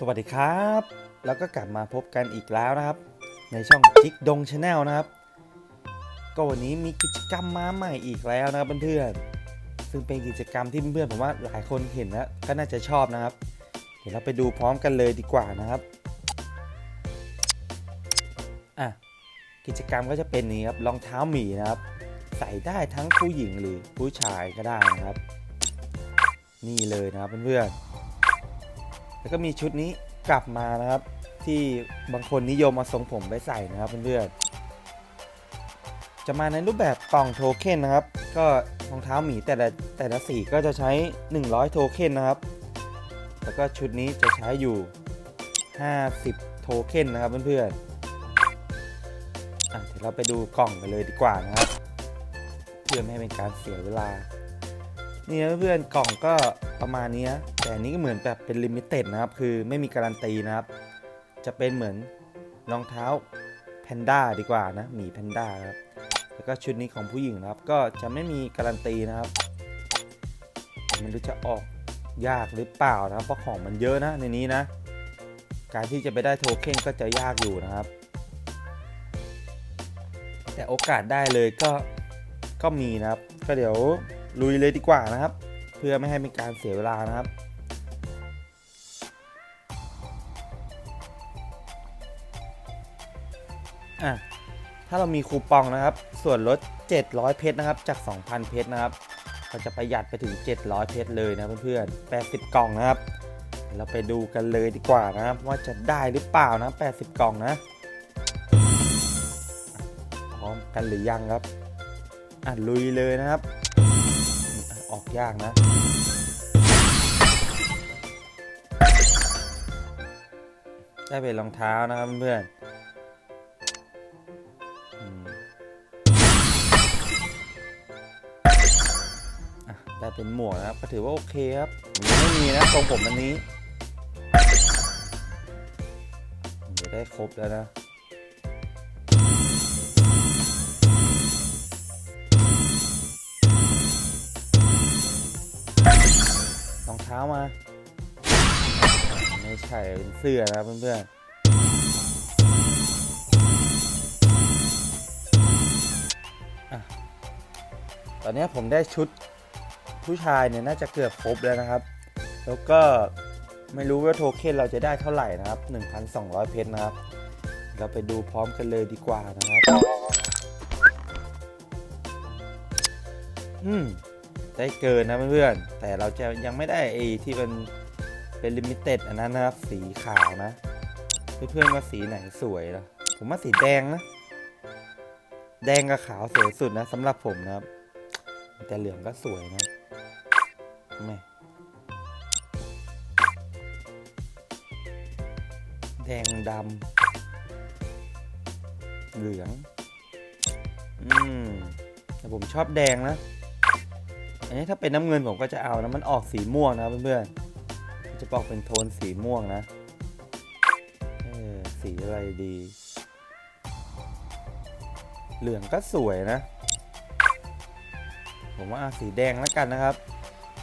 สวัสดีครับ แล้วก็กลับมาพบกันอีกแล้วนะครับ ในช่องจิกดงชาแนลนะครับ ก็วันนี้มีกิจกรรมมาใหม่อีกแล้วนะครับเพื่อนๆซึ่งเป็นกิจกรรมที่เพื่อนๆผมว่าหลายคนเห็นแล้วก็น่าจะชอบนะครับ เดี๋ยวเราไปดูพร้อมกันเลยดีกว่านะครับอะกิจกรรมก็จะเป็นนี้ครับรองเท้าหมีนะครับ ใส่ได้ทั้งผู้หญิงหรือผู้ชายก็ได้นะครับ นี่เลยนะครับเพื่อนๆ แล้วก็มีชุดนี้กลับมานะครับ ที่บางคนนิยมมาทรงผมไปใส่นะครับเพื่อนๆจะมาในรูปแบบกล่องโทเค็นนะครับ ก็รองเท้าหมีแต่ละแต่ละสีก็จะใช้ 100 โทเค็นนะครับ แล้วก็ชุดนี้จะใช้อยู่ 50 โทเค็นนะครับเพื่อนๆเดี๋ยวเราไปดูกล่องกันเลยดีกว่านะครับ เพื่อไม่ให้เป็นการเสียเวลา นี่นะเพื่อนๆกล่องก็ประมาณนี้แต่นนี้ก็เหมือนแบบเป็นลิมิเต็ดนะครับ คือไม่มีการันตีนะครับ จะเป็นเหมือนรองเท้าแพนด้าดีกว่านะหมีแพนด้าครับแล้วก็ชุดนี้ของผู้หญิงนะครับ ก็จะไม่มีการันตีนะครับไม่รู้จะออกยากหรือเปล่านะครับ เพราะของมันเยอะนะในนี้นะ การที่จะไปได้โทเค็นก็จะยากอยู่นะครับ แต่โอกาสได้เลยก็ก็มีนะครับ ก็เดี๋ยว ลุยเลยดีกว่านะครับ เพื่อไม่ให้เป็นการเสียเวลานะครับอะถ้าเรามีคูปองนะครับ ส่วนลด 700 เพชรนะครับ จาก 2,000 เพชรนะครับก็จะประหยัดไปถึง 700 เพชรเลยนะเพื่อนๆ 80 กล่องนะครับ เราไปดูกันเลยดีกว่านะครับ ว่าจะได้หรือเปล่านะ 80 กล่องนะ พร้อมกันหรือยังครับ อะลุยเลยนะครับ ออกยากนะ ได้เป็นรองเท้านะครับเพื่อนได้เป็นหมวกนะครับก็ถือว่าโอเคครับไม่มีนะทรงผมอันนี้เดี๋ยวได้ครบแล้วนะ เท้ามา ไม่ใช่เป็นเสื้อนะเพื่อนๆตอนนี้ผมได้ชุดผู้ชายเนี่ยน่าจะเกือบครบแล้วนะครับ แล้วก็ไม่รู้ว่าโทเค็นเราจะได้เท่าไหร่นะครับ 1,200 เพชรนะครับ เราไปดูพร้อมกันเลยดีกว่านะครับ อืม ได้เกินนะเพื่อนๆ แต่เราจะยังไม่ได้ไอ้ที่มันเป็นลิมิเต็ดอันนั้นนะครับ สีขาวนะ เพื่อนๆว่าสีไหนสวยล่ะ ผมว่าสีแดงนะ แดงกับขาวสวยสุดนะสำหรับผมนะครับ แต่เหลืองก็สวยนะแม่แดงดำเหลือง อืมแต่ผมชอบแดงนะ อันนี้ถ้าเป็นน้ำเงินผมก็จะเอานะมันออกสีม่วงนะเพื่อนๆจะบอกเป็นโทนสีม่วงนะเออสีอะไรดี เหลืองก็สวยนะ ผมว่าเอาสีแดงแล้วกันนะครับ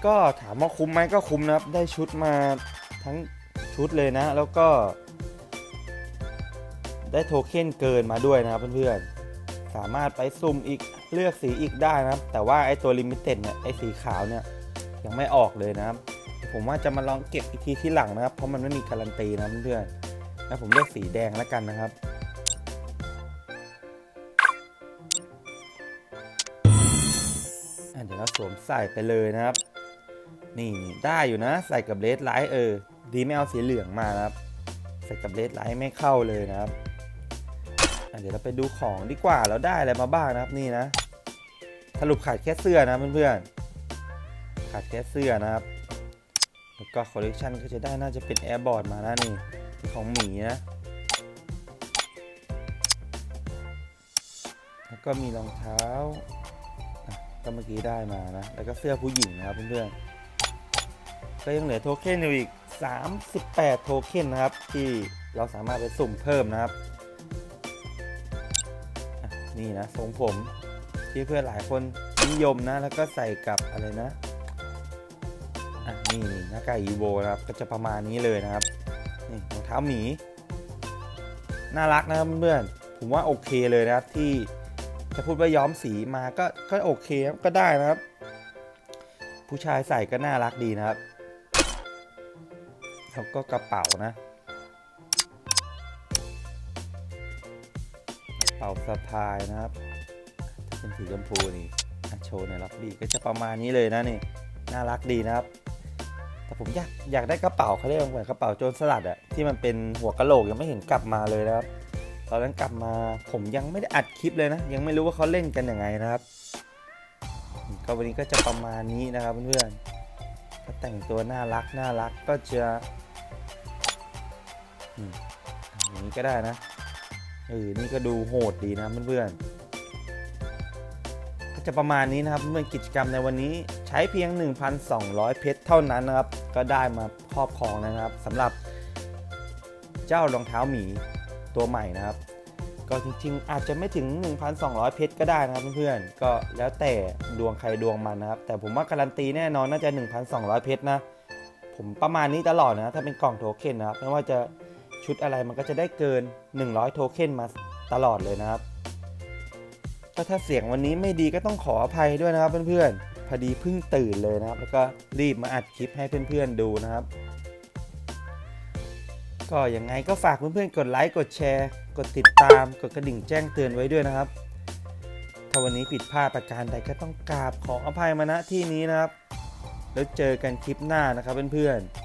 ก็ถามว่าคุ้มไหมก็คุ้มนะครับ ได้ชุดมาทั้งชุดเลยนะ แล้วก็ ได้โทเค็นเกินมาด้วยนะครับเพื่อนๆ สามารถไปซุ่มอีกเลือกสีอีกได้นะครับ แต่ว่าไอตัวลิมิเต็ดเนี่ยไอสีขาวเนี่ยยังไม่ออกเลยนะครับ ผมว่าจะมาลองเก็บอีกทีที่หลังนะครับ เพราะมันไม่มีการันตีนะเพื่อนแล้วผมเลือกสีแดงแล้วกันนะครับเดี๋ยวเราสวมใส่ไปเลยนะครับ นี่ได้อยู่นะ ใส่กับเลดไลท์เออ ดีไม่เอาสีเหลืองมานะครับ ใส่กับเลดไลท์ไม่เข้าเลยนะครับ เดี๋ยวเราไปดูของดีกว่าเราได้อะไรมาบ้างนะครับนี่นะสรุปขาดแค่เสื้อนะเพื่อนๆขาดแค่เสื้อนะครับแล้วก็คอลเลกชันก็จะได้น่าจะเป็นแอร์บอร์ดมานะนี่เป็นของหมีนะแล้วก็มีรองเท้าก็เมื่อกี้ได้มานะ แล้วก็เสื้อผู้หญิงนะครับเพื่อนๆ ก็ยังเหลือโทเค็นอยู่อีก 38 โทเค็นนะครับ ที่เราสามารถไปสุ่มเพิ่มนะครับ นี่นะทรงผมที่เพื่อนหลายคนนิยมนะ แล้วก็ใส่กับอะไรนะอะนี่หน้ากากอีโวนะครับ ก็จะประมาณนี้เลยนะครับนี่รองเท้าหมี น่ารักนะครับเพื่อนผมว่าโอเคเลยนะครับที่จะพูดว่าย้อมสีมาก็ก็โอเคก็ได้นะครับ ผู้ชายใส่ก็น่ารักดีนะครับแล้วก็กระเป๋านะ เป๋าสะพายนะครับถ้าเป็นสีชมพูนี่โชว์ในล็อบบี้ก็จะประมาณนี้เลยนะนี่น่ารักดีนะครับ แต่ผมอยากอยากได้กระเป๋าเขาเรียกว่าเหมือนกระเป๋าโจรสลัดอะที่มันเป็นหัวกะโหลกยังไม่เห็นกลับมาเลยนะครับตอนนั้นกลับมาผมยังไม่ได้อัดคลิปเลยนะ ยังไม่รู้ว่าเขาเล่นกันยังไงนะครับ ก็วันนี้ก็จะประมาณนี้นะครับเพื่อนๆก็แต่งตัวน่ารักน่ารักก็จะอืมอย่างนี้ก็ได้นะ เออนี่ก็ดูโหดดีนะเพื่อนๆก็จะประมาณนี้นะครับเพื่อนกิจกรรมในวันนี้ใช้เพียง 1,200 เพชรเท่านั้นนะครับ ก็ได้มาครอบครองนะครับสำหรับเจ้ารองเท้าหมีตัวใหม่นะครับ ก็จริงๆ อาจจะไม่ถึง 1,200 เพชรก็ได้นะครับเพื่อนๆก็แล้วแต่ดวงใครดวงมันนะครับ แต่ผมว่าการันตีแน่นอนน่าจะ 1,200 เพชรนะผมประมาณนี้ตลอดนะถ้าเป็นกล่องโทเค็นนะครับไม่ว่าจะ ชุดอะไรมันก็จะได้เกิน 100 โทเค็นมาตลอดเลยนะครับ ก็ถ้าเสียงวันนี้ไม่ดีก็ต้องขออภัยด้วยนะครับเพื่อนๆ พอดีเพิ่งตื่นเลยนะครับ แล้วก็รีบมาอัดคลิปให้เพื่อนๆดูนะครับ ก็ยังไงก็ฝากเพื่อนๆ กดไลค์ กดแชร์ กดติดตาม กดกระดิ่งแจ้งเตือนไว้ด้วยนะครับ ถ้าวันนี้ผิดพลาดประการใดก็ต้องกราบขออภัยมาณที่นี้นะครับ แล้วเจอกันคลิปหน้านะครับเพื่อนๆ